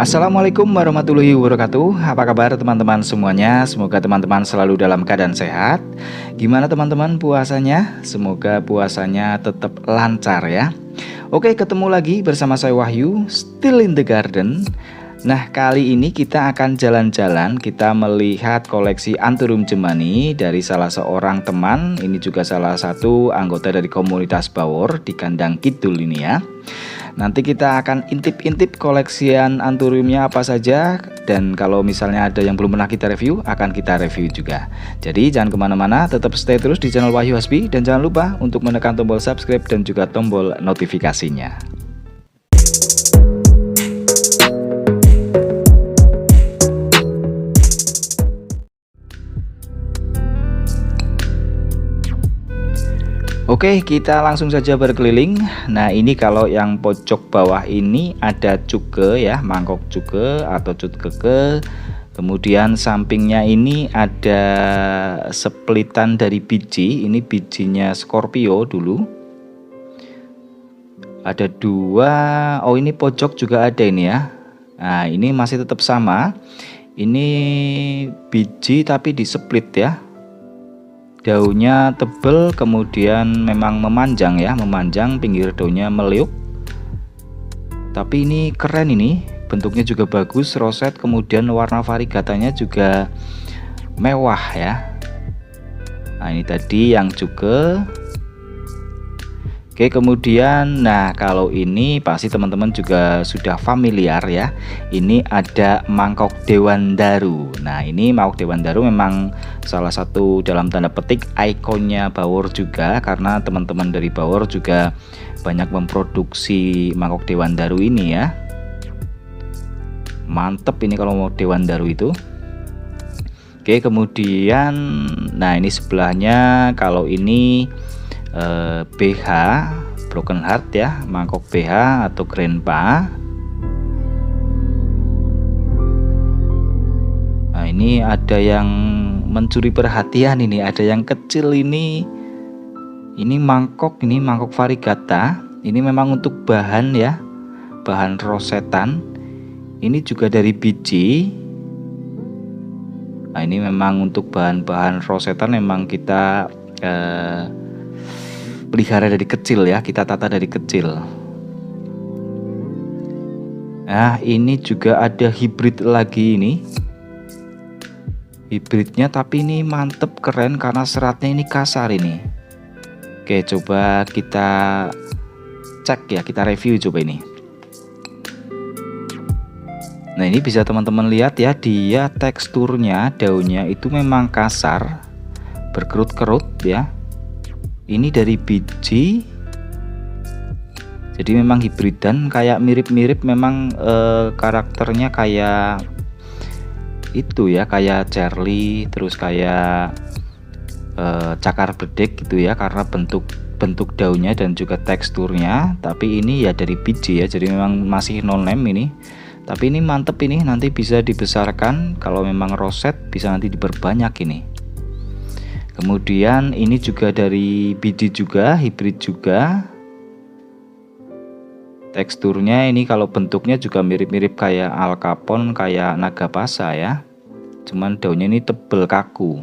Assalamualaikum warahmatullahi wabarakatuh. Apa kabar teman-teman semuanya? Semoga teman-teman selalu dalam keadaan sehat. Gimana teman-teman puasanya? Semoga puasanya tetap lancar ya. Oke ketemu lagi bersama saya Wahyu Still in the garden. Nah kali ini kita akan jalan-jalan Kita melihat koleksi Anturum Jemani Dari salah seorang teman. Ini juga salah satu anggota dari komunitas Bawor Di kandang Kidul ini ya Nanti kita akan intip-intip koleksian anturiumnya apa saja. Dan kalau misalnya ada yang belum pernah kita review akan kita review juga. Jadi jangan ke mana-mana. Tetap stay terus di channel Wahyu Hasbi. Dan jangan lupa untuk menekan tombol subscribe dan juga tombol notifikasinya Oke kita langsung saja berkeliling. Nah ini kalau yang pojok bawah ini ada cuke ya mangkok cuke atau cutkeke Kemudian sampingnya ini ada splitan dari biji. Ini bijinya Scorpio dulu. Ada dua Oh ini pojok juga ada ini ya. Nah ini masih tetap sama. Ini biji tapi di split ya daunnya tebal kemudian memang memanjang ya memanjang pinggir daunnya meliuk. Tapi ini keren ini bentuknya juga bagus roset kemudian warna varigatanya juga mewah ya. Nah ini tadi yang juga Oke kemudian nah kalau ini pasti teman-teman juga sudah familiar ya. Ini ada mangkok Dewan Daru. Nah ini mangkok Dewan Daru memang salah satu dalam tanda petik ikonnya Bawor juga karena teman-teman dari Bawor juga banyak memproduksi mangkok Dewan Daru ini ya. Mantep ini kalau mau Dewan Daru itu. Oke kemudian nah ini sebelahnya kalau ini eh, BH broken heart ya mangkok BH atau grandpa. Nah ini ada yang mencuri perhatian ini ada yang kecil ini. Ini mangkok ini mangkok varigata. Ini memang untuk bahan ya bahan rosetan. Ini juga dari biji. Nah ini memang untuk bahan-bahan rosetan memang kita eh, pelihara dari kecil ya kita tata dari kecil. Nah ini juga ada hibrid lagi ini. Hibridnya tapi ini mantep keren karena seratnya ini kasar ini. Oke coba kita cek ya kita review coba ini. Nah ini bisa teman-teman lihat ya dia teksturnya daunnya itu memang kasar berkerut-kerut ya ini dari biji. Jadi memang hibridan kayak mirip-mirip memang e, karakternya kayak itu ya kayak Charlie terus kayak e, cakar bedek gitu ya karena bentuk bentuk daunnya dan juga teksturnya. Tapi ini ya dari biji ya jadi memang masih non lem ini. Tapi ini mantep ini nanti bisa dibesarkan. Kalau memang roset bisa nanti diperbanyak ini kemudian ini juga dari biji juga hibrid juga. Teksturnya ini kalau bentuknya juga mirip-mirip kayak alkapon kayak naga pasa ya. Cuman daunnya ini tebel kaku.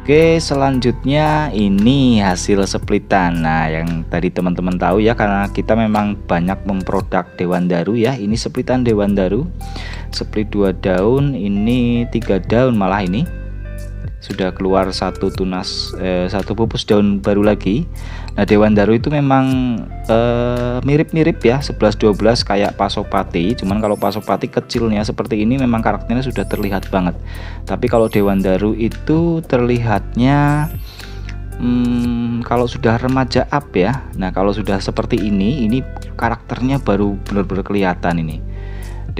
Oke selanjutnya ini hasil splitan. Nah yang tadi teman-teman tahu ya karena kita memang banyak memproduk Dewan Daru ya. Ini splitan Dewan Daru Split dua daun ini tiga daun malah ini. Sudah keluar satu tunas eh, satu pupus daun baru lagi. Nah Dewan Daru itu memang eh, mirip-mirip eh, ya 11-12 kayak Pasopati. Cuman kalau Pasopati kecilnya seperti ini memang karakternya sudah terlihat banget. Tapi kalau Dewan Daru itu terlihatnya hmm, kalau sudah remaja up ya. Nah kalau sudah seperti ini ini karakternya baru benar-benar kelihatan ini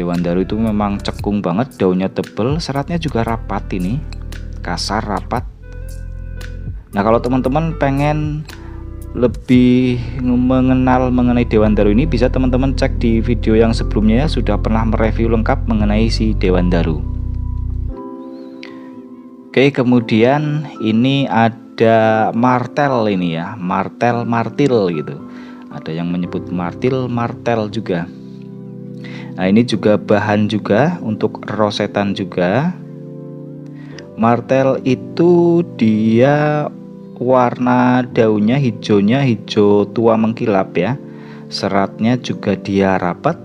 Dewan Daru itu memang cekung banget daunnya tebel seratnya juga rapat ini. Kasar rapat. Nah kalau teman-teman pengen lebih mengenal mengenai Dewan Daru ini bisa teman-teman cek di video yang sebelumnya ya sudah pernah mereview lengkap mengenai si Dewan Daru. Oke kemudian ini ada martel ini ya martel martil gitu. Ada yang menyebut martil martel juga nah ini juga bahan juga untuk rosetan juga. Martel itu dia warna daunnya hijaunya hijau tua mengkilap ya. Seratnya juga dia rapat.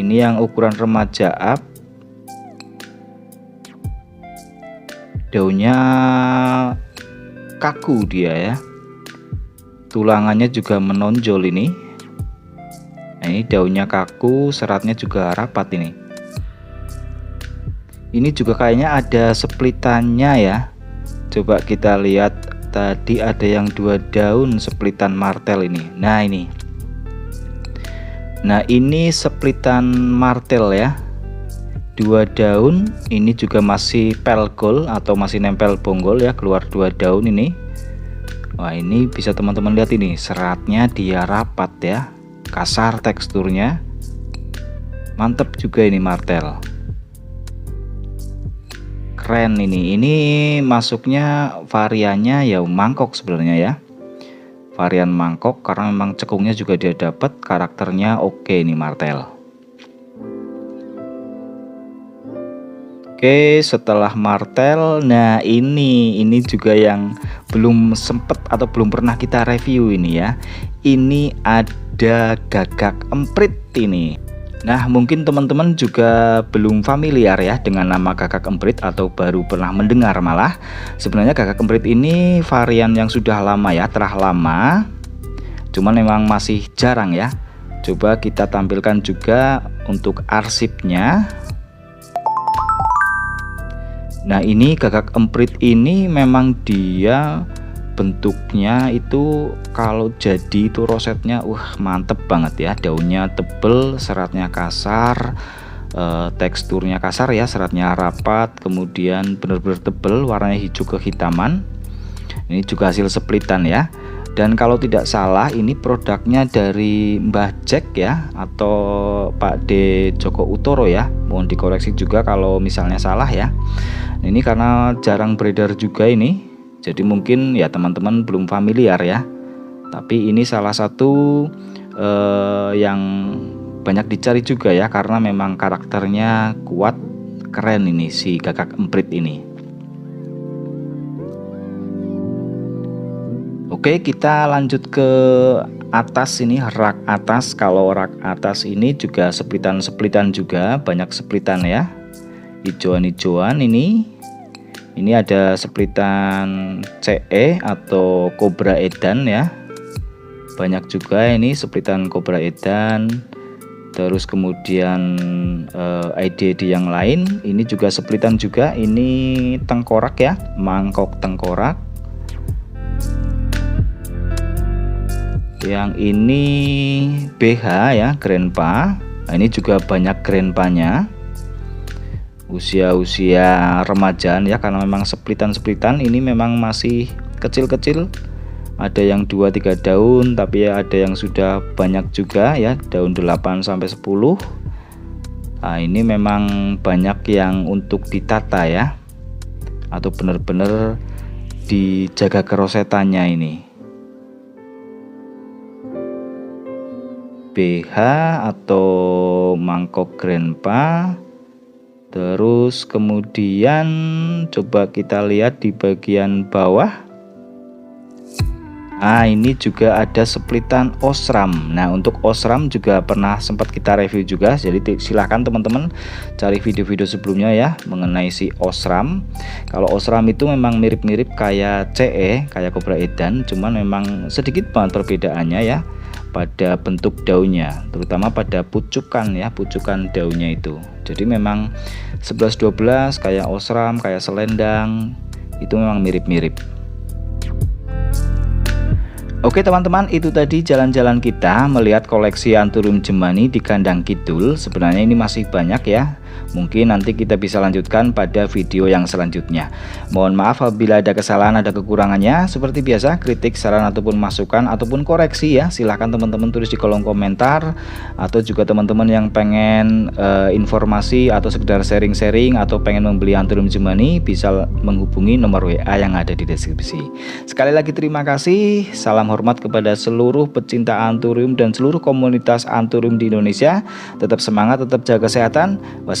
Ini yang ukuran remaja up. Daunnya kaku dia ya. Tulangannya juga menonjol ini ini daunnya kaku seratnya juga rapat ini. Ini juga kayaknya ada splitannya ya. Coba kita lihat tadi ada yang dua daun splitan martel ini. Nah ini. Nah ini splitan martel ya. Dua daun ini juga masih pelgol atau masih nempel bonggol ya keluar dua daun ini. Wah ini bisa teman-teman lihat ini seratnya dia rapat ya kasar teksturnya. Mantep juga ini martel. Keren ini. Ini masuknya variannya ya mangkok sebenarnya ya. Varian mangkok karena memang cekungnya juga dia dapat karakternya oke ini martel. Oke, setelah martel, nah ini ini juga yang belum sempet atau belum pernah kita review ini ya. Ini ada gagak emprit ini. Nah, mungkin teman-teman juga belum familiar ya dengan nama gagak emprit atau baru pernah mendengar malah. Sebenarnya gagak emprit ini varian yang sudah lama ya, telah lama. Cuman memang masih jarang ya. Coba kita tampilkan juga untuk arsipnya Nah ini gagak emprit ini memang dia bentuknya itu kalau jadi itu rosetnya wah mantep banget ya. Daunnya tebel seratnya kasar eh, teksturnya kasar ya seratnya rapat kemudian benar-benar tebel warnanya hijau kehitaman. Ini juga hasil splitan ya. Dan kalau tidak salah ini produknya dari Mbah Jack ya atau Pak D Joko Utoro ya. Mohon dikoreksi juga kalau misalnya salah ya. Ini karena jarang beredar juga ini jadi mungkin ya teman-teman belum familiar ya. Tapi ini salah satu eh, yang banyak dicari juga ya karena memang karakternya kuat keren ini si gagak emprit ini. Oke kita lanjut ke atas ini rak atas. Kalau rak atas ini juga seplitan-seplitan juga banyak seplitan ya. Hijauan-hijauan ini ini ada seplitan CE atau Cobra Edan ya. Banyak juga ini seplitan Cobra Edan. Terus kemudian uh, eh, IDD yang lain. Ini juga seplitan juga. Ini tengkorak ya mangkok tengkorak. Yang ini BH ya grandpa. Nah, ini juga banyak grandpanya usia-usia remajaan ya karena memang seplitan-seplitan. Ini memang masih kecil-kecil. Ada yang 2-3 daun tapi ya ada yang sudah banyak juga ya daun 8 sampai 10 nah ini memang banyak yang untuk ditata ya atau benar-benar dijaga kerosetannya ini. BH atau mangkok grandpa terus kemudian coba kita lihat di bagian bawah. Nah ini juga ada splitan osram. Nah untuk osram juga pernah sempat kita review juga. Jadi silahkan teman-teman cari video-video sebelumnya ya Mengenai si osram. Kalau osram itu memang mirip-mirip kayak CE Kayak Cobra Edan Cuman memang sedikit banget perbedaannya ya pada bentuk daunnya terutama pada pucukan ya pucukan daunnya itu. Jadi memang 11-12 kayak osram kayak selendang itu memang mirip-mirip. Oke teman-teman itu tadi jalan-jalan kita melihat koleksi Anturum Jemani di kandang kidul. Sebenarnya ini masih banyak ya Mungkin nanti kita bisa lanjutkan pada video yang selanjutnya. Mohon maaf apabila ada kesalahan, ada kekurangannya. Seperti biasa, kritik, saran ataupun masukan ataupun koreksi ya, silahkan teman-teman tulis di kolom komentar atau juga teman-teman yang pengen uh, informasi atau sekedar sharing-sharing atau pengen membeli Anturium Jemani bisa menghubungi nomor WA yang ada di deskripsi. Sekali lagi terima kasih. Salam hormat kepada seluruh pecinta Anturium dan seluruh komunitas Anturium di Indonesia. Tetap semangat, tetap jaga kesehatan.